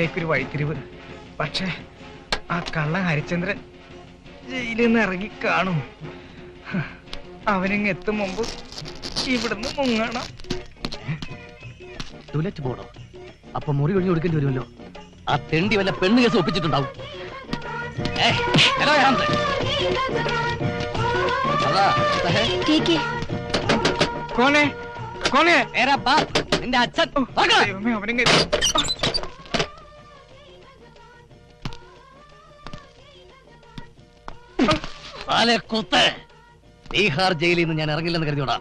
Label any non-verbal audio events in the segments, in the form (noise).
ജയിലിലേക്കൊരു വഴിത്തിരിവ്. പക്ഷേ ആ കള്ള ഹരിചന്ദ്രൻ ജയിലിൽ നിന്ന് ഇറങ്ങി കാണും. അവനിങ് എത്തും മുമ്പ് ഇവിടുന്ന് മുങ്ങണം. ടൂലറ്റ് ബോർഡോ അപ്പൊ മുറി ഒഴിഞ്ഞു കൊടുക്കേണ്ടി വരുമല്ലോ. ആ തെണ്ടി വല്ല പെണ്ണ് കേസ് ഒപ്പിച്ചിട്ടുണ്ടാവും. Koné Koné. നിന്റെ അച്ഛൻ. കുത്ത് ബീഹാർ ജയിലിൽ നിന്ന് ഞാൻ ഇറങ്ങില്ലെന്ന് കരുതിയോടാ.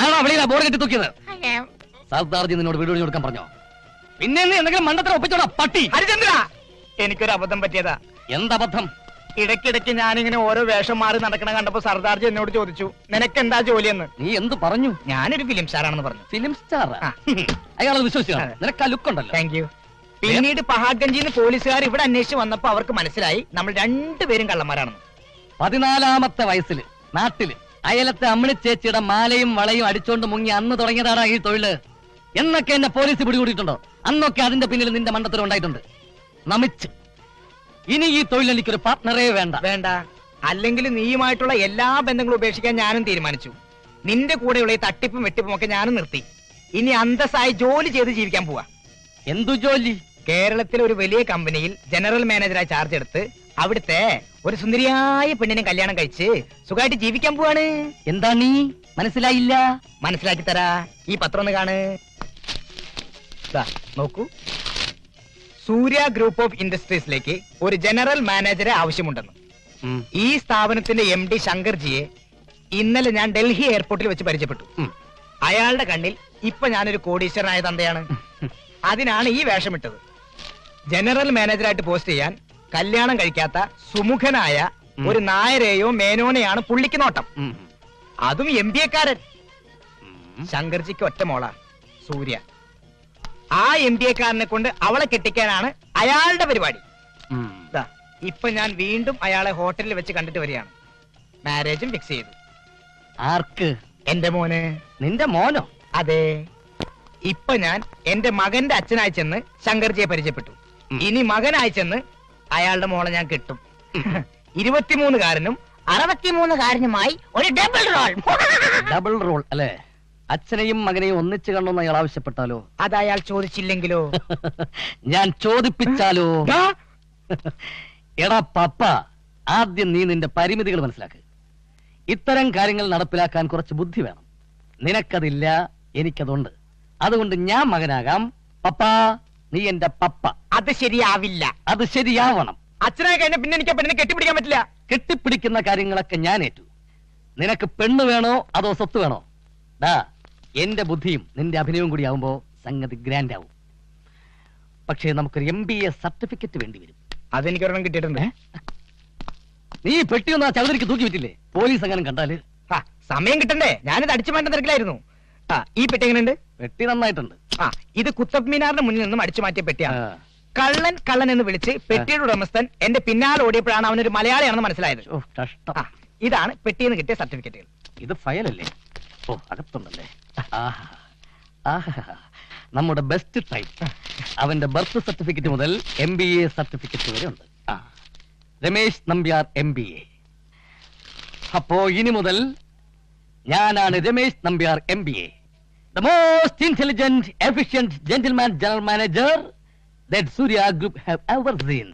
ആണോ വെളിയിലാ ബോർഡ് കെട്ടി തൂക്കിയത്? സർദാർജി നിന്നോട് വീട് ഒഴിഞ്ഞു കൊടുക്കാൻ പറഞ്ഞോ? പിന്നെ നീ എന്തെങ്കിലും മണ്ടത്തിൽ ഒപ്പിച്ചോടാ പട്ടി. ഹരിചന്ദ്ര! എനിക്കൊരു അബദ്ധം പറ്റിയതാ. എന്തബദ്ധം ഇടയ്ക്കിടയ്ക്ക് ഞാനിങ്ങനെ ഓരോ വേഷം മാറി നടക്കണ കണ്ടപ്പോ സർദാർജി എന്നോട് ചോദിച്ചു നിനക്ക് എന്താ ജോലിയെന്ന്? നീ എന്ത് പറഞ്ഞു? ഞാനൊരു ഫിലിം സ്റ്റാറാണെന്ന് പറഞ്ഞു. ഫിലിം സ്റ്റാർ അയാൾ അയാളത് അതെ. നിനക്ക് ആ ലുക്ക് ഉണ്ടല്ലോ താങ്ക് യു പിന്നീട് പഹാഗഞ്ചിന്ന് പോലീസുകാർ ഇവിടെ അന്വേഷിച്ച് വന്നപ്പോ അവർക്ക് മനസ്സിലായി നമ്മൾ രണ്ടുപേരും കള്ളന്മാരാണെന്ന്. പതിനാലാമത്തെ വയസ്സിൽ നാട്ടിൽ അയലത്തെ അമ്മിണി ചേച്ചിയുടെ മാലയും വളയും അടിച്ചോണ്ട് മുങ്ങി അന്ന് തുടങ്ങിയതാണ് ഈ തൊഴിൽ. എന്നൊക്കെ എന്നെ പോലീസ് പിടികൂടിയിട്ടുണ്ടോ? അന്നൊക്കെ അതിന്റെ പിന്നിൽ നിന്റെ മണ്ഡത്തിൽ ഉണ്ടായിട്ടുണ്ട്. നമിച്ച്. ഇനി ഈ തൊഴിൽ എനിക്കൊരു പാർട്ട്ണറേ വേണ്ട. വേണ്ട. അല്ലെങ്കിൽ നീയുമായിട്ടുള്ള എല്ലാ ബന്ധങ്ങളും ഉപേക്ഷിക്കാൻ ഞാനും തീരുമാനിച്ചു. നിന്റെ കൂടെയുള്ള ഈ തട്ടിപ്പും വെട്ടിപ്പും ഒക്കെ ഞാനും നിർത്തി. ഇനി അന്തസ്സായി ജോലി ചെയ്ത് ജീവിക്കാൻ പോവാ. എന്തു ജോലി? കേരളത്തിലെ ഒരു വലിയ കമ്പനിയിൽ ജനറൽ മാനേജറായി ചാർജ് എടുത്ത് അവിടുത്തെ ഒരു സുന്ദരിയായ പെണ്ണിനെ കല്യാണം കഴിച്ച് സുഖമായിട്ട് ജീവിക്കാൻ പോവാണ്. എന്താ നീ? മനസ്സിലായില്ല? മനസ്സിലാക്കി തരാ. ഈ പത്രം ഒന്ന് കാണ്. നോക്കൂ. സൂര്യ ഗ്രൂപ്പ് ഓഫ് ഇൻഡസ്ട്രീസിലേക്ക് ഒരു ജനറൽ മാനേജറെ ആവശ്യമുണ്ടെന്ന്. ഈ സ്ഥാപനത്തിന്റെ എം ഡി ശങ്കർജിയെ ഇന്നലെ ഞാൻ ഡൽഹി എയർപോർട്ടിൽ വെച്ച് പരിചയപ്പെട്ടു. അയാളുടെ കണ്ണിൽ ഇപ്പൊ ഞാനൊരു കോടീശ്വരനായ തന്തയാണ്. അതിനാണ് ഈ വേഷമിട്ടത്. ജനറൽ മാനേജറായിട്ട് പോസ്റ്റ് ചെയ്യാൻ കല്യാണം കഴിക്കാത്ത സുമുഖനായ ഒരു നായരെയോ മേനോനെയാണ് പുള്ളിക്ക് നോട്ടം. അതും എം ബി എക്കാരൻ ശങ്കർജിക്ക് ഒറ്റ മോളാ സൂര്യ. ആ എം ബി എക്കാരനെ കൊണ്ട് അവളെ കെട്ടിക്കാനാണ് അയാളുടെ പരിപാടി. ഇപ്പൊ ഞാൻ വീണ്ടും അയാളെ ഹോട്ടലിൽ വെച്ച് കണ്ടിട്ട് വരികയാണ്. മാരേജും ഫിക്സ് ചെയ്തു. ആർക്ക്? എന്റെ മോന്. നിന്റെ മോനോ? അതെ. ഇപ്പൊ ഞാൻ എന്റെ മകന്റെ അച്ഛനായി ചെന്ന് ശങ്കർജിയെ പരിചയപ്പെട്ടു. ഇനി മകനായി ചെന്ന് അയാളുടെ മോളെ ഞാൻ കിട്ടും. ഇരുപത്തിമൂന്നുകാരനും അറുപത്തിമൂന്നുകാരനുമായി ഒരു ഡബിൾ റോൾ ഡബിൾ റോൾ അല്ലേ? അച്ഛനെയും മകനെയും ഒന്നിച്ച് കണ്ടോന്ന് അയാൾ ആവശ്യപ്പെട്ടാലോ? അത് അയാൾ ചോദിച്ചില്ലെങ്കിലോ? (laughs) ഞാൻ ചോദിപ്പിച്ചാലോ? എടാ പപ്പ ആദ്യം നീ നിന്റെ പരിമിതികൾ മനസ്സിലാക്ക്. ഇത്തരം കാര്യങ്ങൾ നടപ്പിലാക്കാൻ കുറച്ച് ബുദ്ധി വേണം. നിനക്കതില്ല എനിക്കതുണ്ട്. അതുകൊണ്ട് ഞാൻ മകനാകാം. പപ്പ. നീ എന്റെ പപ്പ. അത് ശരിയാവില്ല. അത് ശരിയാവണം. അച്ഛനായി കഴിഞ്ഞ പിന്നെ എനിക്ക് പെണ്ണിനെ കെട്ടിപ്പിടിക്കാൻ പറ്റില്ല. കെട്ടിപ്പിടിക്കുന്ന കാര്യങ്ങളൊക്കെ ഞാൻ ഏറ്റു നിനക്ക് പെണ്ണ് വേണോ? അതോ സ്വത്ത് വേണോ? ഡാ എന്റെ ബുദ്ധിയും നിന്റെ അഭിനയവും കൂടി ആവുമ്പോ സംഗതി ഗ്രാൻഡ് ആവും പക്ഷേ നമുക്കൊരു എം ബി എ സർട്ടിഫിക്കറ്റ് വേണ്ടി വരും. അതെനിക്ക് ഒരെണ്ണം കിട്ടിയിട്ടുണ്ട് നീ പെട്ടി ഒന്ന് ആ ചൗധരിക്ക് തൂക്കി വിറ്റില്ലേ? പോലീസ് അങ്ങനെ കണ്ടാൽ? ആ, സമയം കിട്ടണ്ടേ? ഞാനിത് അടിച്ചു മാറ്റാൻ തിരക്കിലായിരുന്നു. ആ ഈ പെട്ടി എങ്ങനെയുണ്ട്? പെട്ടി നന്നായിട്ടുണ്ട്. ആ. ഇത് കുത്തബ് മീനാറിന്റെ മുന്നിൽ നിന്നും അടിച്ചു മാറ്റിയ പെട്ടിയാണ്. കള്ളൻ കള്ളൻ എന്ന് വിളിച്ച് പെട്ടിയുടെ ഉടമസ്ഥൻ എന്റെ പിന്നാലെ ഓടിയപ്പോഴാണ് അവനൊരു മലയാളിയാണെന്ന് മനസ്സിലായത്. ഓ കഷ്ടം. ആ ഇതാണ് പെട്ടിന്ന് നിന്ന് കിട്ടിയ സർട്ടിഫിക്കറ്റുകൾ. ഇത് ഫയലല്ലേ? ഓ അകത്തുണ്ടല്ലേ? ആഹാ. ആഹാ. നമ്മുടെ ബെസ്റ്റ് ടൈപ്പ് അവന്റെ ബർത്ത് സർട്ടിഫിക്കറ്റ് മുതൽ എം ബി എ സർട്ടിഫിക്കറ്റ് വരെ ഉണ്ട്. ആ. Ramesh Nambiar M B A അപ്പോ ഇനി മുതൽ ഞാനാണ് Ramesh Nambiar M B A the most intelligent efficient gentleman general manager that Surya group have ever seen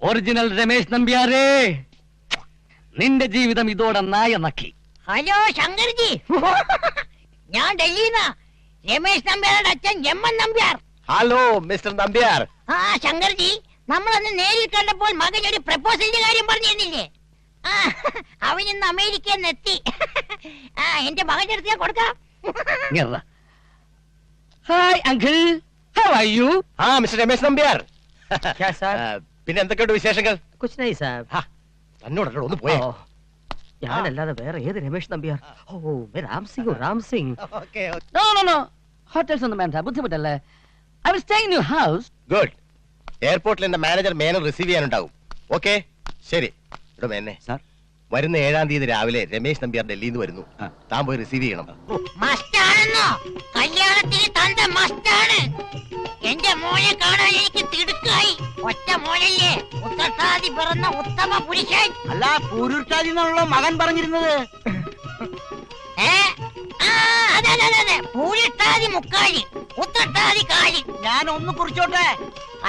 original Ramesh നമ്പ്യാരേ നിന്റെ ജീവിതം ഇതോടെ നായ നക്കി ഹലോ ശങ്കർജി. (laughs) ഞാൻ ഡൽഹിന്നാ. രമേശ് നമ്പ്യാരുടെ അച്ഛൻ M N Nambiar. Hello mister Nambiar. ആ ശങ്കർജി നമ്മളന്ന് നേരിൽ കണ്ടപ്പോൾ മകൻ ഒരു പ്രപ്പോസലിന്റെ കാര്യം പറഞ്ഞിരുന്നില്ലേ? ആ അവൻ ഇന്ന് അമേരിക്കയിൽ നിന്ന് എത്തി. ആ എന്റെ മകന്റെ അടുത്ത് ഞാൻ കൊടുക്കാം. Hi uncle how are you ആ മിസ്റ്റർ രമേശ് നമ്പ്യാർ. ക്യാ സാർ? പിന്നെ എന്തൊക്കെയുണ്ട് വിശേഷങ്ങൾ? കുച്ച് നൈ ഹാ, തന്നോടല്ലോ ഒന്ന് പോയോ. ഞാനല്ലാതെ വേറെ ഏത് രമേശ് നമ്പ്യാർ? ഓ Ram Singh Ram Singh. No no no hotels ഒന്നും വേണ്ട ബുദ്ധിമുട്ടല്ലേ? I will stay in your house good എയർപോർട്ടിൽ എന്റെ മാനേജർ മേനർ റിസീവ് ചെയ്യാനുണ്ടാവും. ഓക്കെ ശരി. മേനെ സാർ വരുന്ന ഏഴാം തീയതി രാവിലെ രമേശ് നമ്പ്യാർ ഡൽഹിയിൽ നിന്ന് വരുന്നു താൻ പോയി റിസീവ് ചെയ്യണം. മസ്റ്റാണെന്നോ? കല്യാണത്തിന് തന്റെ മസ്റ്റാണ്. എന്റെ മോനെ കാണാൻ എനിക്ക് തിടുക്കായി. ഒറ്റ മോനല്ലേ? ഉത്തട്ടാതി പിറന്ന ഉത്തമ പുരുഷൻ. അല്ല മകൻ പറഞ്ഞിരുന്നത്. ഏ? ആ അതെ അതെ അതെ, അതെ. പൂരിട്ടാതി മുക്കാലി ഉത്തട്ടാതി കാലി. ഞാൻ ഒന്ന് കുറിച്ചോട്ടെ.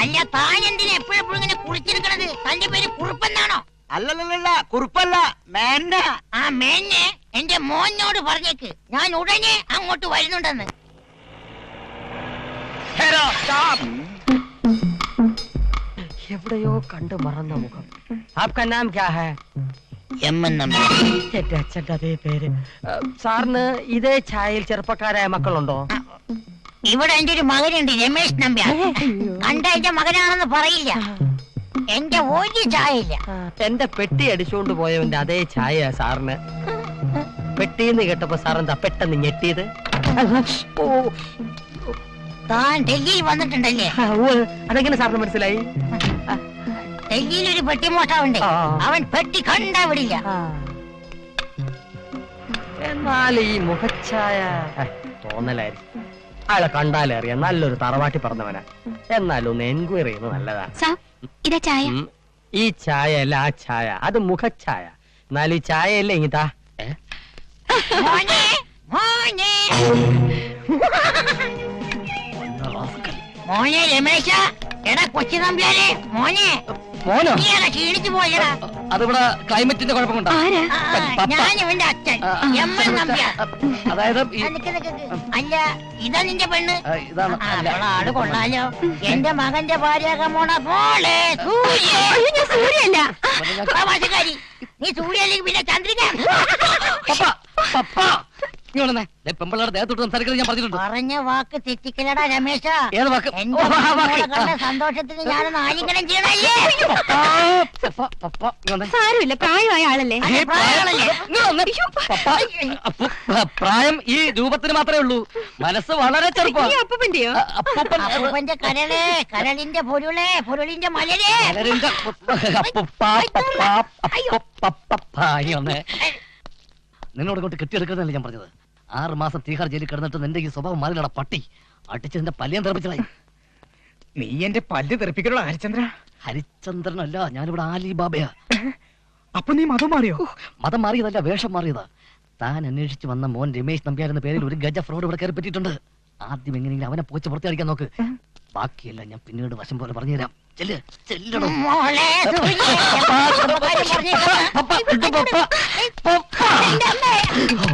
അല്ല താൻ എന്തിനാ എപ്പോഴെപ്പോഴും ഇങ്ങനെ കുളിച്ചെടുക്കണത് തന്റെ പേര് കുറുപ്പെന്നാണോ അല്ലല്ലല്ല കുറുപ്പല്ല മേന്ന ആ മേന്നെ എന്റെ മോനോട് പറഞ്ഞേക്ക്. ഞാൻ ഉടനെ അങ്ങോട്ട് വരുന്നുണ്ടെന്ന്. എവിടെയോ കണ്ടു മറന്ന മുഖം. ആപ്കാ നാം ക്യാ ഹേ? എം എൻ നമ്പി എന്റെ അച്ഛന്റെ അതേ പേര്. സാറിന് ഇതേ ഛായയിൽ ചെറുപ്പക്കാരായ മക്കളുണ്ടോ? ഇവിടെ എന്റെ ഒരു മകനുണ്ട് രമേശ് നമ്പ്യ കണ്ട എന്റെ മകനാണെന്ന് പറയില്ല. എന്റെ ഒരു ചായയില്ല. എന്റെ പെട്ടി അടിച്ചുകൊണ്ട് പോയവന്റെ അതേ ചായ സാറിന്. പെട്ടിന്ന് കേട്ടപ്പോ സാർ എന്താ പെട്ടെന്ന് ഞെട്ടിയത്? താൻ ഡൽഹിയിൽ വന്നിട്ടുണ്ടല്ലേ? അതെങ്ങനെ സാറിന് മനസ്സിലായി? ഡൽഹിയിൽ ഒരു പെട്ടി മോഷ്ടാവുണ്ട് അവൻ പെട്ടി കണ്ടാ വിടില്ല. എന്നാൽ ഈ മുഖച്ഛായ? തോന്നലായി. തോന്നലായിരിക്കും അയാളെ കണ്ടാലേ അറിയാം. നല്ലൊരു തറവാട്ടി പറഞ്ഞവനാ. എന്നാലും ഒന്ന് എൻക്വയറി ചെയ്യുന്നത് നല്ലതാ. ഇതാ ചായ. ഈ ചായ അല്ല ആ ചായ. അത് മുഖച്ചായ. എന്നാൽ ഈ ചായ അല്ലേ ഇങ്ങിതാ മോനെ രമേശ എടാ കൊച്ചു നമ്പ്യാരെ മോനെ. മോനോ? ക്ഷീണിച്ചു പോയടാ. അതിവിടെ ക്ലൈമറ്റിന്റെ കുഴപ്പം കൊണ്ടാ ആരാ ഞാൻ ഇവന്റെ അച്ഛൻ. എം എൻ നമ്പ്യാർ അതായത്. അല്ല ഇതാ നിന്റെ പെണ്ണ്. ആൾ കൊള്ളാലോ. എന്റെ മകന്റെ ഭാര്യ മോണ പോലെ. സൂര്യല്ല നീ സൂര്യല്ലേ പിന്നെ ചന്ദ്രിക? പപ്പ, പപ്പ. ദേഹത്തോട്ട് സംസാരിക്കുന്നത് ഞാൻ പറഞ്ഞിട്ടുണ്ട്. പറഞ്ഞ വാക്ക് തെറ്റിക്കലടാ രമേശ. ഏത് വാക്ക്? എന്റെ കണ്ട സന്തോഷത്തിന് ഞാൻ ആലിംഗനം ചെയ്യണല്ലേ സാരമില്ല പ്രായമായ ആളല്ലേ. പപ്പ, അപ്പു, പ്രായം ഈ രൂപത്തിന് മാത്രമേ ഉള്ളൂ. മനസ്സ് വളരെ ചെറുപ്പം. ഈ അപ്പൂപ്പന്റെയോ അപ്പൂപ്പൻ അപ്പൂപ്പന്റെ കരളെ കരളിന്റെ പൊരുളെ പൊരുളിന്റെ മലരെ. പലരിന്റെ അപ്പുപ്പ, പപ്പ, അപ്പുപ്പ, പപ്പ. ഇങ്ങ് വന്നേ. നിന്നോട് ഇങ്ങോട്ട് കെട്ടിയെടുക്കുന്നതല്ലേ ഞാൻ പറഞ്ഞത്? ആറ് മാസം തീഹാർ ജയിലിൽ കിടന്നിട്ട് നിന്റെ ഈ സ്വഭാവം മാറിലട പട്ടി. അടിച്ച് നിന്റെ പല്ലിയം തെറപ്പിച്ചതായി. നീ എന്റെ പല്ല് തെറിപ്പിക്കണോ ഹരിചന്ദ്ര ഹരിചന്ദ്രനല്ല ഞാനിവിടെ ആലിബാബയാ. അപ്പൊ നീ മതം മാറിയോ? മതം മാറിയതല്ല വേഷം മാറിയതാ. താൻ അന്വേഷിച്ച് വന്ന മോൻ രമേശ് നമ്പ്യാർ എന്ന പേരിൽ ഒരു ഗജ ഫ്രോഡ് ഇവിടെ കയറി പറ്റിയിട്ടുണ്ട് ആദ്യം എങ്ങനെയെങ്കിലും അവനെ പോച്ച് പുറത്തിയടിക്കാൻ നോക്ക്. ബാക്കിയെല്ലാം ഞാൻ പിന്നീട് വശം പോലെ പറഞ്ഞുതരാം. ചെല്ല് ചെല്ലണം.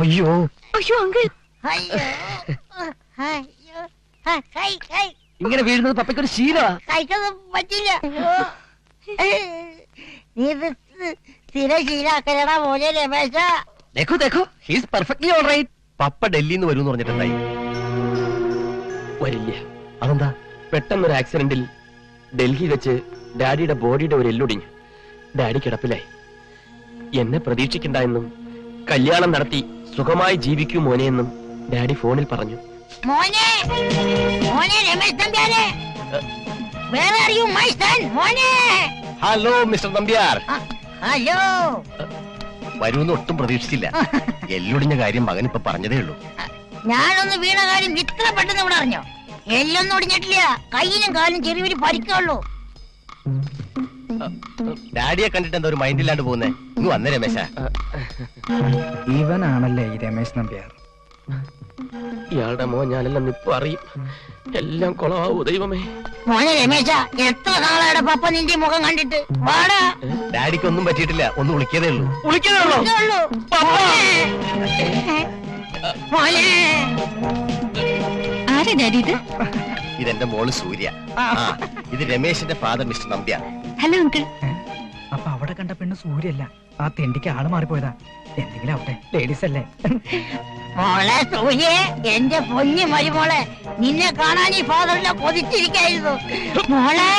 അയ്യോ. അയ്യോ അങ്കിൾ. ഇങ്ങനെ വീഴുന്നത് പപ്പയ്ക്കൊരു ശീലമാ. കഴിക്കൊന്നും പറ്റില്ല. നീ ഇത് സ്ഥിര ശീലാക്കലടാ മോനെ രമേശ. ദേഖോ ദേഖോ. ഹീസ് പെർഫെക്റ്റ്ലി ഓൾ റൈറ്റ് പപ്പ ഡൽഹിന്ന് വരും എന്ന് പറഞ്ഞിട്ടുണ്ടായി വരില്ല. അതെന്താ? പെട്ടെന്നൊരു ആക്സിഡന്റിൽ ഡൽഹി വെച്ച് ഡാഡിയുടെ ബോഡിയുടെ ഒരു എല്ലൊടിഞ്ഞു. ഡാഡി കിടപ്പിലായി. എന്നെ പ്രതീക്ഷിക്കണ്ട എന്നും കല്യാണം നടത്തി സുഖമായി ജീവിക്കൂ മോനെ എന്നും ഡാഡി ഫോണിൽ പറഞ്ഞു. മോനെ മോനെ രമേശ് നമ്പ്യാരെ. വേറെ അറിയൂ മൈ സൺ മോനെ. Hello mister Nambiar. ആ, ഹലോ. വരുമെന്ന് ഒട്ടും പ്രതീക്ഷിച്ചില്ല. എല്ലൊടിഞ്ഞ കാര്യം മകൻ ഇപ്പൊ പറഞ്ഞതേ ഉള്ളൂ. ഞാനൊന്ന് വീണ കാര്യം ഇത്ര പെട്ടെന്ന് ഇവിടെ അറിഞ്ഞോ? എല്ലൊന്നും ഒടിഞ്ഞിട്ടില്ല. കയ്യിലും കാലും ചെറിയൊരു പരിക്കുള്ളൂ ഡാഡിയെ കണ്ടിട്ട് എന്താ ഒരു മൈൻഡില്ലാണ്ട് പോകുന്നേ? ഇങ്ങ് വന്നേ രമേശ. ഇവനാണല്ലേ ഈ രമേശ് നമ്പ്യാർ. ഇയാളുടെ മോ ഞാനെല്ലാം ഇപ്പൊ അറിയും. എല്ലാം കൊളവാവൂ ദൈവമേ. മോനെ രമേശ എത്ര നാളായുടെ പപ്പ നിന്റെ മുഖം കണ്ടിട്ട്? വാടാ. ഡാഡിക്ക് ഒന്നും പറ്റിയിട്ടില്ല. ഒന്ന് വിളിക്കതേ ഉള്ളൂ. ഇതേ ഉള്ളൂ. മോനെ. ആരാ ഡാഡി ഇത്? ഇതെന്റെ മോൾ സൂര്യ. ആ. ഇത് രമേശിന്റെ father mister Nambiar hello uncle അപ്പൊ അവിടെ കണ്ട പെണ്ണ് സൂര്യല്ല. ആ തെണ്ടിക്ക് ആൾ മാറിപ്പോയതാ. എന്തെങ്കിലും ആവട്ടെ ലേഡീസ് അല്ലേ? മോളെ സൂര്യ എന്റെ പൊന്നു മരുമോളെ നിന്നെ കാണാൻ ഈ ഫാദറിനെ കൊതിച്ചിരിക്കായിരുന്നു. മോളെ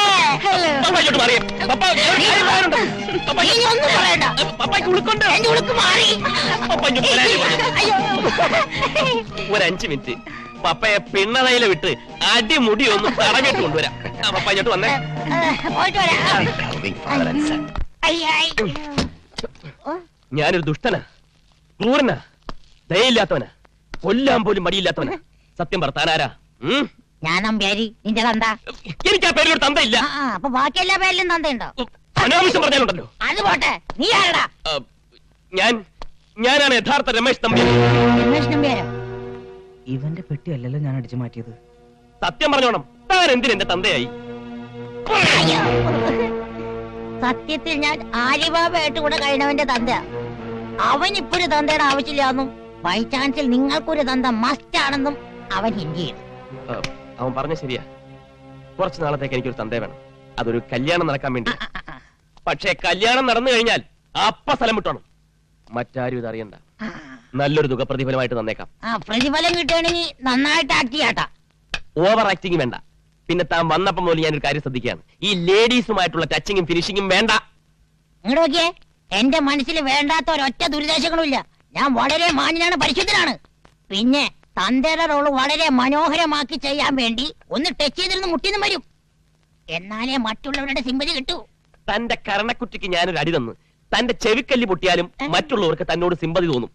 നീ ഒന്നും പറയണ്ട. എന്റെ ഉളുക്ക് മാറി. അയ്യോ. ഒരു അഞ്ചു മിനിറ്റ്. പപ്പയെ പിണ്ണതയില വിട്ട് അടിമുടി ഒന്ന് തടഞ്ഞിട്ട് കൊണ്ടുവരാം. ആ, പപ്പ ഇങ്ങോട്ട് വന്നേ. പോയിട്ട് വരാം. Loving father and son. അയ്യ ഞാനൊരു ദുഷ്ടനാ. ക്രൂരനാ. ദയയില്ലാത്തവനാ. കൊല്ലാൻ പോലും മടിയില്ലാത്തവനാ. സത്യം പറത്താനാരാ ഉം? ഞാൻ നമ്പ്യാരി നിന്റെ തന്ത. എനിക്ക് ആ പേരിലൊരു തന്തയില്ല. ആ, ആ, അപ്പൊ ബാക്കി എല്ലാ പേരിലും തന്തയുണ്ടോ? അനാവശ്യം പറഞ്ഞാലുണ്ടല്ലോ. അത് പോട്ടെ. നീ ആരടാ? ആ, ഞാൻ ഞാനാണ് യഥാർത്ഥ രമേശ് തമ്പി രമേശ് നമ്പ്യാരോ ഇവന്റെ പെട്ടി അല്ലല്ലോ ഞാൻ അടിച്ചു മാറ്റിയത്. സത്യം പറഞ്ഞോണം. താൻ എന്തിന് എന്റെ തന്തയായി? സത്യത്തിൽ ഞാൻ ആലിബാബയായിട്ട് കൂടെ കഴിഞ്ഞവന്റെ തന്ത. അവൻ ഇപ്പൊരു തന്തയുടെ ആവശ്യമില്ലാന്നും ബൈ ചാൻസിൽ നിങ്ങൾക്കൊരു തന്ത മസ്റ്റ് ആണെന്നും അവൻ ഹിന്ദി ചെയ്തു. അവൻ പറഞ്ഞ ശരിയാ. കുറച്ചു നാളത്തേക്ക് എനിക്കൊരു തന്തേ വേണം. അതൊരു കല്യാണം നടക്കാൻ വേണ്ടി. പക്ഷേ കല്യാണം നടന്നു കഴിഞ്ഞാൽ അപ്പ സ്ഥലം വിട്ടോണം. മറ്റാരും ഇത് അറിയണ്ട. നല്ലൊരു തുക പ്രതിഫലമായിട്ട് തന്നേക്കാം. ആ പ്രതിഫലം കിട്ടുകയാണെങ്കിൽ നന്നായിട്ട് ആക്ട് ചെയ്യാട്ടാ. ഓവർ ആക്ടിങ് വേണ്ട. പിന്നെ താൻ വന്നപ്പം മുതൽ ഞാനൊരു കാര്യം ശ്രദ്ധിക്കുകയാണ്. ഈ ലേഡീസുമായിട്ടുള്ള ടച്ചിങ്ങും ഫിനിഷിങ്ങും വേണ്ട. ഇങ്ങോട്ട് നോക്കിയേ. എന്റെ മനസ്സിൽ വേണ്ടാത്ത ഒരൊറ്റ ദുരിദേശങ്ങളും ഇല്ല ഞാൻ വളരെ മാന്യനാണ് പരിശുദ്ധനാണ്. പിന്നെ തന്തയുടെ റോൾ വളരെ മനോഹരമാക്കി ചെയ്യാൻ വേണ്ടി ഒന്ന് ടച്ച് ചെയ്തിരുന്ന് മുട്ടിന്ന് വരും. എന്നാലേ മറ്റുള്ളവരുടെ സിമ്പതി കിട്ടൂ. തന്റെ കരണക്കുറ്റിക്ക് ഞാനൊരു അടി തന്നു. തന്റെ ചെവിക്കല്ലി പൊട്ടിയാലും മറ്റുള്ളവർക്ക് തന്നോട് സിമ്പതി തോന്നും.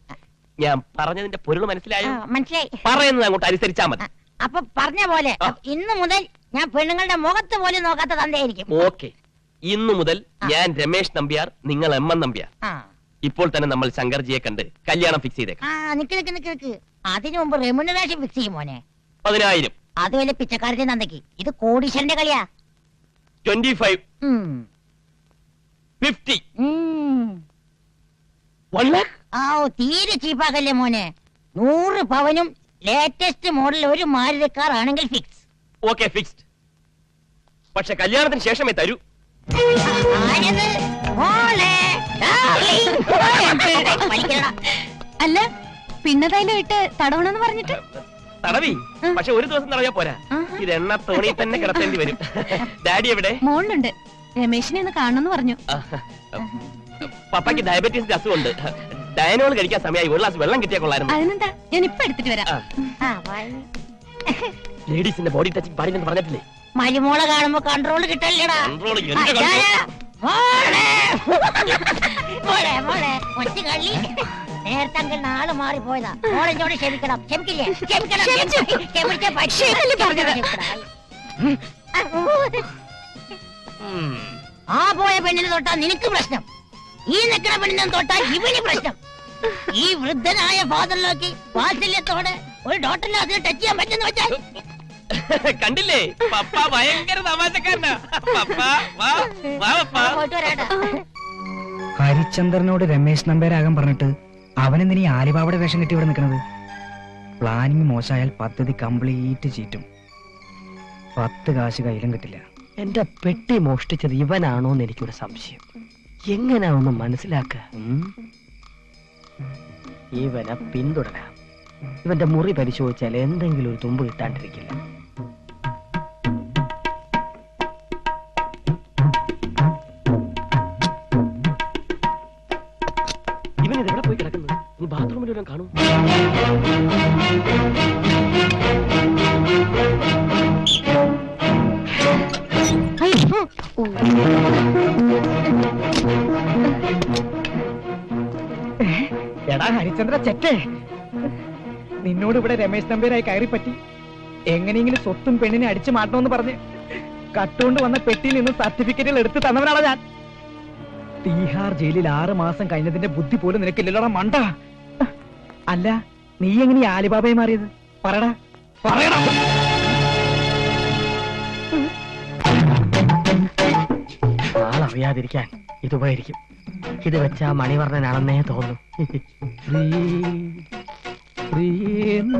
ഞാൻ പറഞ്ഞതിന്റെ പൊരുൾ മനസ്സിലായോ? മനസ്സിലായി. പറയുന്നത് അങ്ങോട്ട് അനുസരിച്ചാ മതി. അപ്പൊ പറഞ്ഞ പോലെ ആ. ഇന്ന് മുതൽ ഞാൻ പെണ്ണുങ്ങളുടെ മുഖത്ത് പോലും നോക്കാത്ത തന്തയായിരിക്കും. ഓക്കെ. ഇന്നു മുതൽ ഞാൻ രമേശ് നമ്പ്യാർ നിങ്ങൾ എം എൻ നമ്പ്യാർ. ആ. ഇപ്പോൾ തന്നെ നമ്മൾ ശങ്കർജിയെ കണ്ട് കല്യാണം ഫിക്സ് ചെയ്തേക്കാം. ആ നിക്ക് നിക്ക് നിക്ക് നിക്ക്. അതിനു മുമ്പ് റെമുനറേഷൻ ഫിക്സ് ചെയ്യും മോനെ. പതിനായിരം. അത് വല്ല പിച്ചക്കാരന്റെ നന്ദയ്ക്ക് ഇത് കോടീശ്വരന്റെ കളിയാ. ട്വന്റി ഫൈവ് ഉം. ഫിഫ്റ്റി ഉം. വൺ ലാക്ക് ആ ഓ, തീരെ ചീപ്പാക്കല്ലേ മോനെ. നൂറ് പവനും ലേറ്റസ്റ്റ് മോഡൽ ഒരു മാരുതി കാർ ആണെങ്കിൽ ഫിക്സ് ഓക്കെ ഫിക്സ്ഡ് പക്ഷെ കല്യാണത്തിന് ശേഷമേ തരൂ. ആരത്? മോളെ, darling. അല്ല പിന്നതായാലും ഇട്ട് തടവണമെന്ന് പറഞ്ഞിട്ട്? തടവി? പക്ഷെ ഒരു ദിവസം തടവിയാ പോരാ. ആഹാ. ഇത് എണ്ണ തോണി തന്നെ കിടത്തേണ്ടി വരും. ഡാഡി എവിടെ? മോളിലുണ്ട് രമേശിനെ ഒന്ന് കാണണമെന്ന് പറഞ്ഞു. പപ്പയ്ക്ക് ഡയബറ്റീസിന്റെ അസുഖമുണ്ട്. ഡയനോൾ കഴിക്കാൻ സമയമായി. ഒരു ഗ്ലാസ് വെള്ളം കിട്ടിയാ കൊള്ളായിരുന്നു. അതിനെന്താ? ഞാൻ ഇപ്പൊ എടുത്തിട്ട് വരാം. ആ, വായി. ലേഡീസിന്റെ ബോഡി ടച്ചിങ് പാടില്ലെന്ന് പറഞ്ഞിട്ടില്ലേ? മരുമോളെ കാണുമ്പോ കൺട്രോൾ കിട്ടല്ലേടാ. Control ആ, എന്റെ ഞാനാ. control. മോളെ. മോളെ മോളെ. കൊച്ചു കള്ളി. നേരത്തെ അങ്കിൾ നാൾ മാറിപ്പോയതാ മോളെന്നോട് ക്ഷമിക്കണം. ക്ഷമിക്കില്ലേ? ക്ഷമിക്കണം. ക്ഷമിച്ചു. പറഞ്ഞത്? ക്ഷമിക്കണം. ആ പോയ പെണ്ണിന് തൊട്ടാ നിനക്ക് പ്രശ്നം. ഈ നിക്കണ പെണ്ണിനും തൊട്ടാ ഇവന് പ്രശ്നം. ഈ വൃദ്ധനായ ഫാദറിലേക്ക് വാത്സല്യത്തോടെ ഒരു ഡോക്ടറിനെ അതിന് ടച്ച് ചെയ്യാൻ പറ്റുന്ന വെച്ചാൽ? കണ്ടില്ലേ? പപ്പ ഭയങ്കര തമാശക്കാരനാ. പപ്പ വാ വാ പപ്പ. പോയിട്ട് വരാട്ടാ ഹരിചന്ദ്രനോട് രമേശ് നമ്പേരാകാൻ പറഞ്ഞിട്ട് അവനെന്തിനീ ആലിബാബയുടെ വേഷം കെട്ടി ഇവിടെ നിൽക്കുന്നത്? പ്ലാനിങ് മോശമായാൽ പദ്ധതി കംപ്ലീറ്റ് ചീറ്റും. പത്ത് കാശ് കയ്യിലും കിട്ടില്ല. എന്റെ പെട്ടി മോഷ്ടിച്ചത് ഇവനാണോന്ന് എനിക്കൊരു സംശയം. എങ്ങനെയാ ഒന്ന് മനസ്സിലാക്കുക ഇവനെ പിന്തുടരാം. ഇവന്റെ മുറി പരിശോധിച്ചാൽ എന്തെങ്കിലും ഒരു തുമ്പ് കിട്ടാണ്ടിരിക്കില്ല. ഇവൻ ഇത് എവിടെ പോയി കിടക്കുന്നത്? നീ ബാത്റൂമിൽ വല്ലതും കാണും എടാ ഹരിചന്ദ്ര ചെറ്റേ നിന്നോട് ഇവിടെ രമേശ് നമ്പേരായി കയറി പറ്റി എങ്ങനെയെങ്കിലും സ്വത്തും പെണ്ണിനെ അടിച്ചു മാറ്റണമെന്ന് പറഞ്ഞ് കട്ടുകൊണ്ട് വന്ന പെട്ടിയിൽ നിന്ന് സർട്ടിഫിക്കറ്റുകൾ എടുത്ത് തന്നവനാണ് ഞാൻ? തീഹാർ ജയിലിൽ ആറ് മാസം കഴിഞ്ഞതിന്റെ ബുദ്ധി പോലും നിനക്കില്ലല്ലോടാ മണ്ട. അല്ല നീ എങ്ങനെ ഈ ആലിബാബയെ മാറിയത്? പറയടാ പറയടാ. ആളറിയാതിരിക്കാൻ ഇത് ഉപകരിക്കും ഇത് വെച്ച മണിവർണനാണെന്നേ തോന്നും എന്താ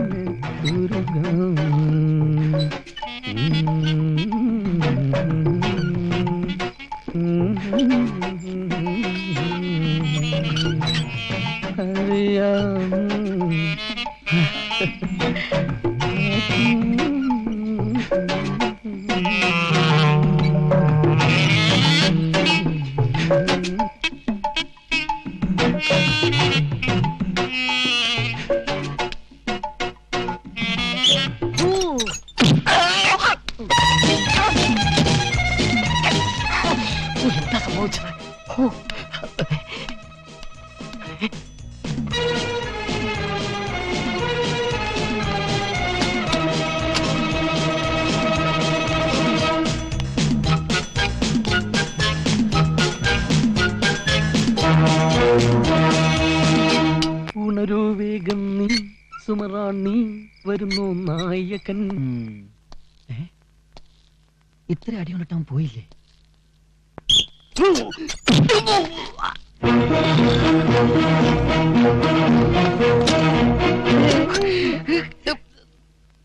ഇത്ര അടി കൊണ്ടിട്ടാൻ പോയില്ലേ?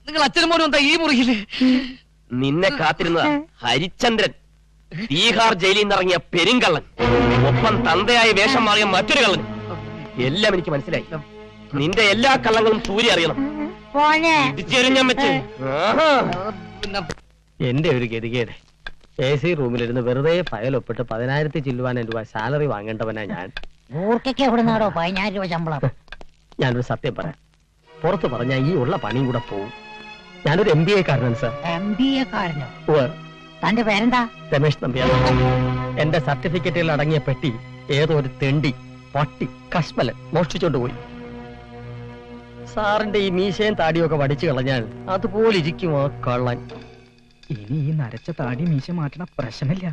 നിങ്ങൾ അച്ഛനും മോനും എന്താ ഈ മുറിയിൽ? നിന്നെ കാത്തിരുന്ന ഹരിചന്ദ്രൻ ബീഹാർ ജയിലിൽ നിന്നിറങ്ങിയ പെരുങ്കള്ളൻ. ഒപ്പം തന്തയായി വേഷം മാറിയ മറ്റൊരു കള്ളൻ എല്ലാം എനിക്ക് മനസ്സിലായി. നിന്റെ എല്ലാ കള്ളങ്ങളും സൂര്യ അറിയണം. എന്റെ ഒരു ഗതികേട്. എ സി റൂമിലിരുന്ന് വെറുതെ ഫയൽ ഒപ്പിട്ട് പതിനായിരത്തി ചില്ലുവാനം രൂപ സാലറി വാങ്ങേണ്ടവനാ ഞാൻ. ഊർക്കൊക്കെ എവിടെ നിന്നാടോ പതിനായിരം രൂപ ശമ്പളം. ഞാനൊരു സത്യം പറയാം. പുറത്ത് പറഞ്ഞാൽ ഈ ഉള്ള പണിയും കൂടെ പോവും. ഞാനൊരു എം ബി എ കാരനാണ് സാർ. എം ബി എ കാരനോ ഉവ്വ്. തന്റെ പേരെന്താ? രമേശ് നമ്പ്യാർ. എന്റെ സർട്ടിഫിക്കറ്റുകൾ അടങ്ങിയ പെട്ടി ഏതോ ഒരു തെണ്ടി പട്ടി കശ്മലൻ മോഷ്ടിച്ചോണ്ട് പോയി. സാറിന്റെ ഈ മീശയും താടിയും ഒക്കെ വടിച്ചു കളഞ്ഞാൽ അതുപോലെ ഇരിക്കും ആ കള്ളൻ ഇനി ഈ നരച്ച താടി മീശ മാറ്റണ പ്രശ്നമില്ല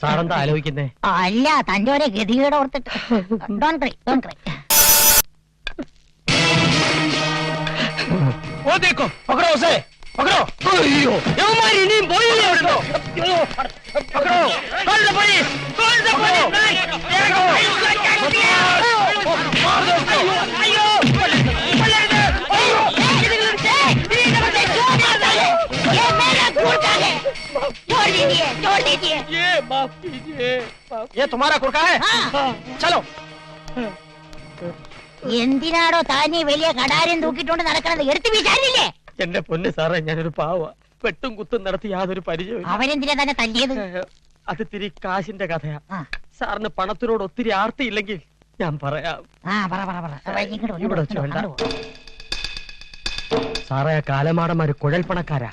സാറെന്താ ആലോചിക്കുന്നേ അല്ല തന്റെ ഒരേ ഗതികേട് ഓർത്തിട്ട് ഓ അയ്യോ ഇനിയും പോയില്ലേ അവിടുന്ന്? police, call the police. ये तुम्हारा कुर्का है चलो എന്തിനാടോ താനീ വലിയ കടാരം തൂക്കിട്ടോണ്ട് നടക്കണത് എടുത്ത് വിചാരില്ലേ എന്റെ പൊന്ന് സാറേ ഞാനൊരു പാവ വെട്ടും കുത്തും നടത്തി യാതൊരു പരിചയവും അവനെന്തിനാ തന്നെ തല്ലിയത് അത് തിരി കാശിന്റെ കഥയാ ആ. സാറിന് പണത്തിനോട് ഒത്തിരി ആർത്തിയില്ലെങ്കിൽ ഞാൻ പറയാം ആ പറ പറ പറ ഇങ്ങോട്ട് വാ, ഇവിടെ ഇങ്ങോട്ട് വെച്ച് വാ, വേണ്ട. അങ്ങോട്ട് വാ. സാറേ ആ കാലമാടന്മാര് കുഴൽപ്പണക്കാരാ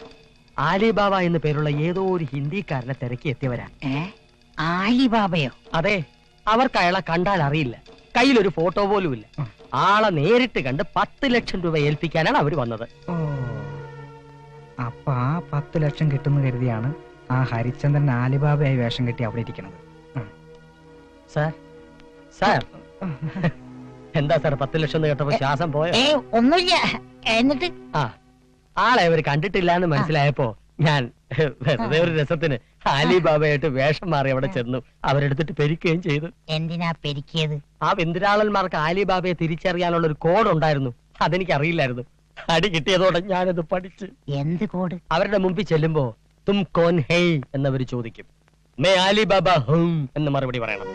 ആലിബാബ എന്ന് പേരുള്ള ഏതോ ഒരു ഹിന്ദിക്കാരനെ തിരക്കി എത്തിയവരാ ആലിബാബയോ? അതെ അവർക്ക് അയാളെ കണ്ടാൽ അറിയില്ല. കയ്യിലൊരു ഫോട്ടോ പോലും ഇല്ല ആളെ നേരിട്ട് കണ്ട് പത്ത് ലക്ഷം രൂപ ഏൽപ്പിക്കാനാണ് അവർ വന്നത്. അപ്പൊ ആ പത്ത് ലക്ഷം കിട്ടുന്ന കരുതിയാണ് ആ ഹരിചന്ദ്രൻ ആലിബാബയായി വേഷം കെട്ടി അവിടെ ഇരിക്കണത് സാർ സാർ. എന്താ സാർ പത്ത് ലക്ഷം കേട്ടപ്പോ ശ്വാസം പോയോ? ഒന്നുമില്ല. എന്നിട്ട്? ആ. ആളെ അവർ കണ്ടിട്ടില്ല എന്ന് മനസ്സിലായപ്പോ ഞാൻ വെറുതെ ഒരു രസത്തിന് അലിബാബയായിട്ട് വേഷം മാറി അവിടെ ചെന്നു. അവരെടുത്തിട്ട് പെരിക്കുകയും ചെയ്തു. എന്തിനാ പെരുക്കിയത്? ആ വെന്തിരാളന്മാർക്ക് അലിബാബയെ തിരിച്ചറിയാനുള്ള ഒരു കോഡ് ഉണ്ടായിരുന്നു. അതെനിക്ക് അറിയില്ലായിരുന്നു അടി കിട്ടിയതോടെ ഞാനത് പഠിച്ചു. എന്ത് കോഡ്? അവരുടെ മുമ്പിൽ ചെല്ലുമ്പോ തും കോൻ ഹെയ് എന്നവർ ചോദിക്കും. മേ അലിബാബ ഹും എന്ന് മറുപടി പറയണം.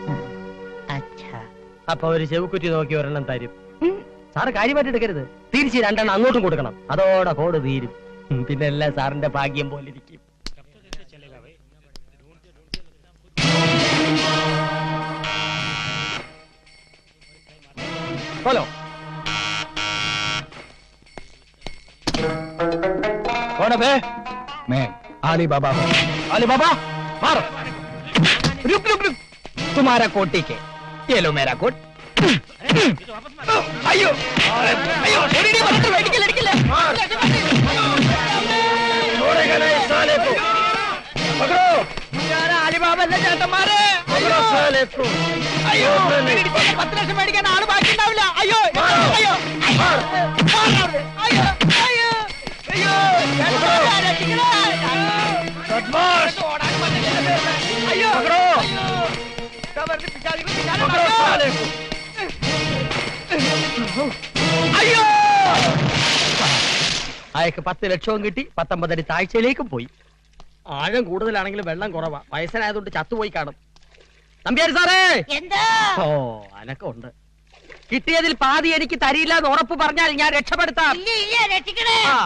അപ്പൊ അവർ ചെവിക്കുറ്റി നോക്കി ഒരെണ്ണം തരും. സാറ് കാര്യമായിട്ട് എടുക്കരുത് തിരിച്ച് രണ്ടെണ്ണം അങ്ങോട്ടും കൊടുക്കണം അതോടെ കോഡ് തീരും ഉം, പിന്നെ എല്ലാം സാറിന്റെ ഭാഗ്യം പോലെ ഇരിക്കും बोलो कौन है बे मैं आली बाबा हूँ आली बाबा मारो रुक रुक रुक तुम्हारा कोट ठीक है ये लो मेरा कोट അയ്യോ. അയ്യോ. അടിക്കില്ല അടിക്കില്ല അലിബാബല്ല ചേട്ടന്മാരെ. അയ്യോ. പത്ത് ലക്ഷം മേടിക്കാൻ ആൾ ബാക്കി ഉണ്ടാവില്ല അയ്യോ. അയ്യോ. അയ്യോ. അയ്യോ. അയ്യോ. അയ്യോ. അയ്യോ. പിച്ചാലി പിച്ചാലി അയ്യോ! അയാൾക്ക് പത്ത് ലക്ഷവും കിട്ടി പത്തൊമ്പതടി താഴ്ചയിലേക്കും പോയി. ആഴം കൂടുതലാണെങ്കിലും വെള്ളം കുറവാ. വയസ്സനായതുകൊണ്ട് ചത്തുപോയി കാണും. നമ്പ്യാർ സാറേ! എന്താ? ഓ അനക്കമുണ്ട്. കിട്ടിയതിൽ പാതി എനിക്ക് തരിയില്ല എന്ന് ഉറപ്പ് പറഞ്ഞാൽ ഞാൻ രക്ഷപ്പെടുത്താം. ഇല്ല ഇല്ല രക്ഷിക്കണേ. ആ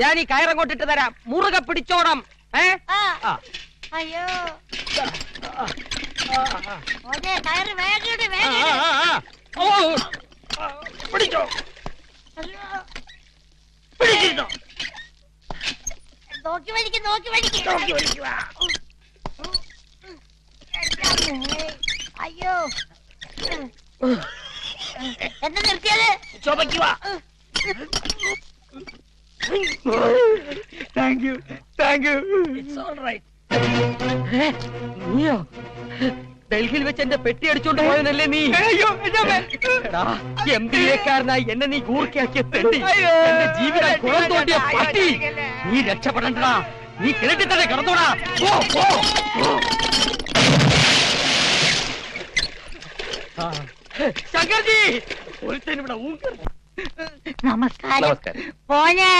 ഞാൻ ഈ കയറങ്ങോട്ടിട്ട് തരാം. മുറുകെ പിടിച്ചോണം. ഏ? ആ. ആ. അയ്യോ. ഓനെ കയറ് വേഗം ഇട്, ആ, വേഗം ഇട്. ആ, ആ. ഓ, പിടിച്ചോ. അയ്യോ. പിടിച്ചിരുന്നോ. നോക്കി വലിക്കും നോക്കി വലിക്കും. നോക്കി വലിക്കുക അയ്യോ. എന്താ നിർത്തിയത്? ചുമക്കുക താങ്ക് യു താങ്ക് യു. നീയോ? ഡൽഹിയിൽ വെച്ച് എന്റെ പെട്ടി അടിച്ചോണ്ട് പോയെന്നല്ലേ നീ. എം ബി എക്കാരനായി എന്നെ നീ കൂർക്കയാക്കിയ പെട്ടി. എന്റെ ജീവിതം കുളം തോണ്ടിയ പട്ടി. നീ രക്ഷപ്പെടണ്ടടാ. നീ കിണറ്റിൽ തന്നെ കിടന്നോടാ. ശങ്കർജി! ഊങ്കർ നമസ്കാരം. നമസ്കാരം. പോനെ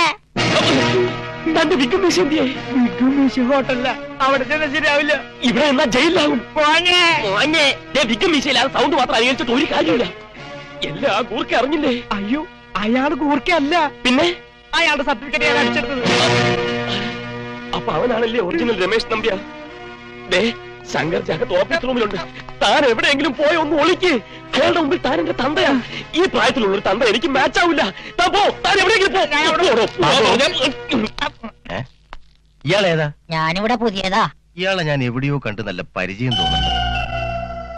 തന്റെ മീശ എന്തിയെ? വിഘ്നേഷ് ഹോട്ടലില. അവിടെ ചെന്ന ശരിയാവില്ല. ഇവിടെ എന്നാ ജയിലിലാകും വിക്കും സൗണ്ട് മാത്രം അനുകരിച്ചിട്ട് ഒരു കാര്യമില്ല എല്ലാ കൂർക്ക അറിഞ്ഞില്ലേ? അയ്യോ അയാൾ കൂർക്കല്ല പിന്നെ? അയാളുടെ സർട്ടിഫിക്കറ്റ് ഞാൻ അടിച്ചെടുത്തത്. അപ്പൊ അവനാണല്ലേ ഒറിജിനൽ രമേശ് നമ്പ്യാർ ദേ ശങ്കർ ജഗത് ഓഫീസ് റൂമിലുണ്ട് താൻ എവിടെയെങ്കിലും പോയി ഒന്ന് ഒളിക്ക്. അയാളുടെ മുമ്പിൽ താൻ എന്റെ തന്തയാ. ഈ പ്രായത്തിലുള്ള ഒരു തന്ത എനിക്ക് മാച്ച് ആവില്ല. താൻ പോ. താൻ എവിടെയെങ്കിലും പോ. ഇയാളേതാ? ഞാനിവിടെ പുതിയതാ. ഇയാളെ ഞാൻ എവിടെയോ കണ്ട് നല്ല പരിചയം തോന്നുന്നു.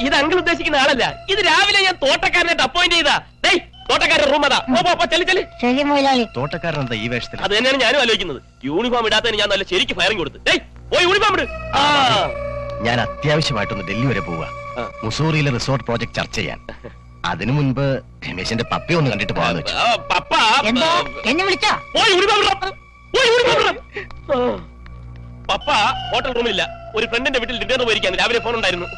ഇത് അങ്കിൾ ഉദ്ദേശിക്കുന്ന ആളല്ല. ഇത് രാവിലെ ഞാൻ തോട്ടക്കാരനായിട്ട് അപ്പോയിന്റ് ചെയ്താ ഡേയ് തോട്ടക്കാരൻ റൂം അതാ. പോ, പോ, പോ, ചെല്ല് ചെല്ല്. ശരി മുതലാളി. തോട്ടക്കാരൻ എന്താ ഈ വേഷത്തിൽ അത് തന്നെയാണ് ഞാനും ആലോചിക്കുന്നത്. യൂണിഫോം ഇടാത്തതിന് ഞാൻ നല്ല ശരിക്ക് ഫയറിംഗ് കൊടുത്തു. പോയി യൂണിഫോം ഇട്. ആ. ഞാൻ അത്യാവശ്യമായിട്ടൊന്ന് ഡൽഹി വരെ പോവാ ആ. മുസൂറിയിലെ റിസോർട്ട് പ്രോജക്ട് ചർച്ച ചെയ്യാൻ. അതിനു മുൻപ് രമേശിന്റെ പപ്പയെ ഒന്ന് കണ്ടിട്ട് പോകാന്ന് വെച്ചു. പപ്പ എന്താ? എന്നെ വിളിച്ചോ. പപ്പ ഹോട്ടൽ റൂമിലില്ല ഒരു ഫ്രണ്ടിന്റെ വീട്ടിൽ ഡിന്നർ പോയിരിക്കാൻ രാവിലെ ഫോൺ ഉണ്ടായിരുന്നു.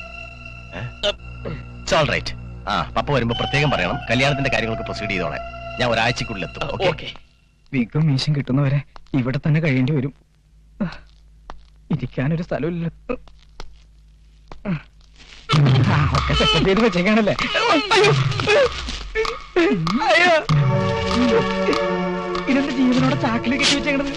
റൈറ്റ് ആ പപ്പ വരുമ്പോ പ്രത്യേകം പറയണം. കല്യാണത്തിന്റെ കാര്യങ്ങൾക്ക് പ്രൊസീഡ് ചെയ്തോളെ. ഞാൻ ഒരാഴ്ചക്കുള്ളിൽ എത്തും. ഓക്കെ ഓക്കെ വിഘും മീശം കിട്ടുന്നവരെ ഇവിടെ തന്നെ കഴിയേണ്ടി വരും. ഇരിക്കാനൊരു സ്ഥലമില്ല. ഒക്കെ സെറ്റപ്പ് ചെയ്ത് വെച്ചേക്കാണല്ലേ? അയ്യോ. ഇതെന്താ ജീവനോടെ ചാക്കിൽ കെട്ടി വെച്ചേക്കണത്?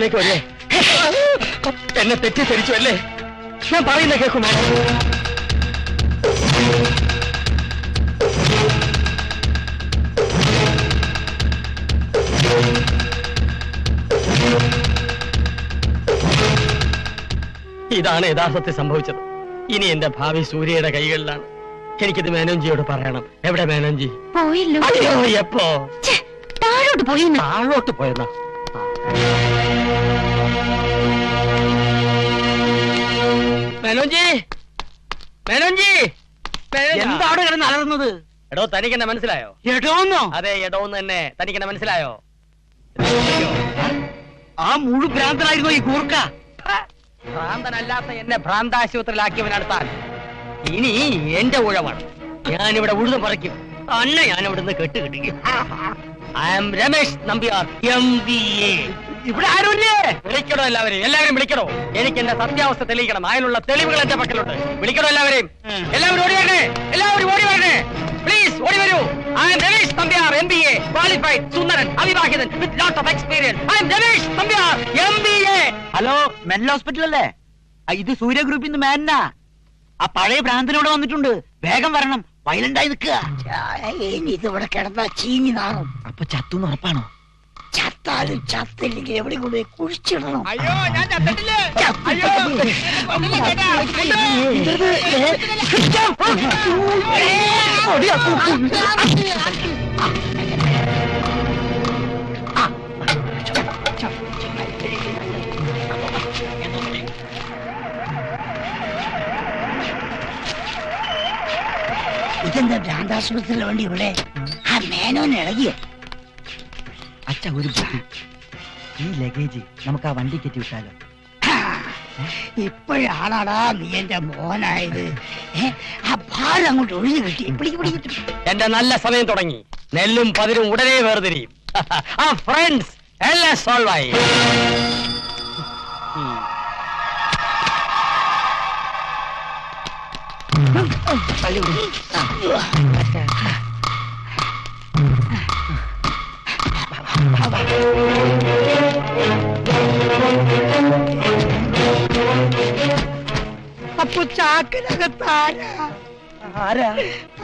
ബെഡ്റൂമിലേക്ക് വരേ എന്നെ തെറ്റിദ്ധരിച്ചു അല്ലേ? ഞാൻ പറയുന്ന കേൾക്കും ഇതാണ് യഥാർത്ഥത്തിൽ സംഭവിച്ചത്. ഇനി എന്റെ ഭാവി സൂര്യയുടെ കൈകളിലാണ്. എനിക്കിത് മേനോൻജിയോട് പറയണം. എവിടെ മേനോൻജി? പോയല്ലോ. എപ്പോ? താഴോട്ട് പോയി താഴോട്ട് പോയെന്നാ? മേനോൻജി? മേനോൻജി? എന്താണ് കിടന്ന് അലർന്നത് എടോ തനിക്ക് എന്നെ മനസ്സിലായോ? എടോന്നോ? അതെ എടോന്ന് തന്നെ. തനിക്ക് എന്നെ മനസ്സിലായോ? ആ മുഴു ഭ്രാന്തനായിരുന്നു ഈ കൂർക്ക. ഭ്രാന്തനല്ലാത്ത എന്നെ ഭ്രാന്താശുപത്രിയിലാക്കിയവനാണ് താൻ ഇനി എന്റെ ഉഴവാണ്. ഞാനിവിടെ ഉഴുതു പറിക്കും. അന്നെ ഞാൻ ഇവിടുന്ന് കെട്ടുകിട്ടിക്കും I'm Ramesh Nambiar M B A ഇവിടെ ആരുമില്ലേ? വിളിക്കണോ എല്ലാവരെയും. എല്ലാവരും വിളിക്കണോ എനിക്ക് എന്റെ സത്യാവസ്ഥ തെളിയിക്കണം. അതിനുള്ള തെളിവുകൾ എന്റെ പക്കലുണ്ട്. വിളിക്കണോ എല്ലാവരെയും. എല്ലാവരും ഓടി വരണേ. എല്ലാവരും ഓടി വരണേ. പ്ലീസ് ഓടി വരൂ. I'm Ramesh Thambiyar M B A qualified Sundaran അവിവാഹിതൻ with lot of experience I'm Ramesh Thambiyar M B A hello mental hospital അല്ലേ? ഇത് സൂര്യ ഗ്രൂപ്പിൽ നിന്ന് മാനാ ആ പഴയ ഭ്രാന്തനോട് വന്നിട്ടുണ്ട്. വേഗം വരണം. വയലന്റ് ആയി നിൽക്കുക ഇനി ഇതിവിടെ കിടന്നാ ചീഞ്ഞു നാറും. അപ്പൊ ചത്തുന്ന് ഉറപ്പാണോ? ചത്താലും ചത്തില്ലെങ്കിൽ എവിടെ കൊണ്ടുപോയി കുഴിച്ചിടണം. അയ്യോ ഞാൻ ചത്തിട്ടില്ലേ? അയ്യോ ഇതെന്താ ഭ്രാന്താശുപത്രിയിൽ വേണ്ടി ഇവിടെ? ആ മേനോൻ ഇളകിയോ? അച്ഛ ഒരു ബുദ്ധി ഈ ലഗേജ് നമുക്ക് ആ വണ്ടി കെട്ടി വിട്ടാലോ ഇപ്പോഴാണാടാ നീ എന്റെ മോനായത് ഏ, ആ ഭാരം അങ്ങോട്ട് ഒഴിഞ്ഞു കിട്ടി പിടിക്ക് പിടിക്ക് എന്റെ നല്ല സമയം തുടങ്ങി നെല്ലും പതിരും ഉടനെ വേർതിരിയും ആ ഫ്രണ്ട്സ് എല്ലാം സോൾവ് ആയി ഉം. അപ്പൊ ചാക്കിനകത്താരാ ആരാ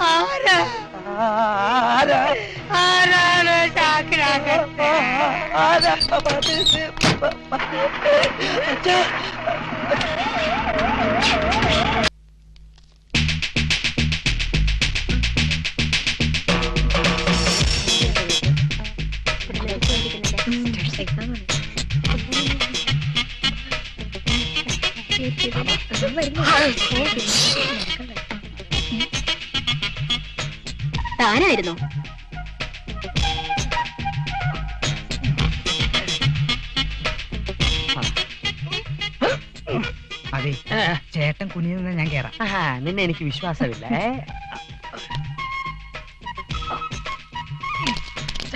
ആരാ ആരാ ആരാണ് ചാക്കിനകത്ത് ആരാ താനായിരുന്നോ. അതെ ചേട്ടൻ കുനിയുന്ന ഞാൻ കേറാം. നിന്നെ എനിക്ക് വിശ്വാസമില്ല.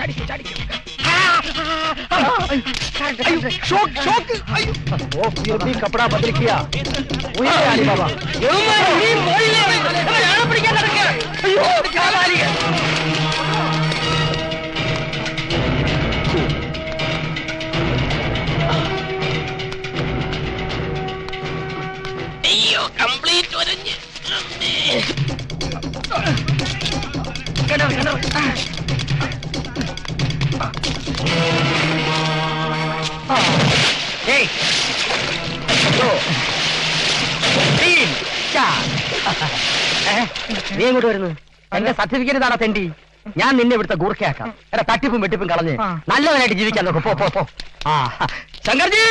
ഏ? ചാടിക്കോ ചാടിക്കോ ഷോക്ക് ഷോക്ക് കപ്പടാ പതിരിക്കുക ബാബാ പിടിക്കാൻ നടക്കുക അയ്യോ കാലാലിക ഏയ് നീ എങ്ങോട്ട് വരുന്നു? എന്റെ സർട്ടിഫിക്കറ്റ് താടാ തെണ്ടി? ഞാൻ നിന്നെ ഇവിടുത്തെ ഗൂർഖയാക്കാം. എടാ തട്ടിപ്പും വെട്ടിപ്പും കളഞ്ഞ് നല്ലവനായിട്ട് ജീവിക്കാൻ നോക്കും. പോ പോ പോ. ആ ശങ്കർജി!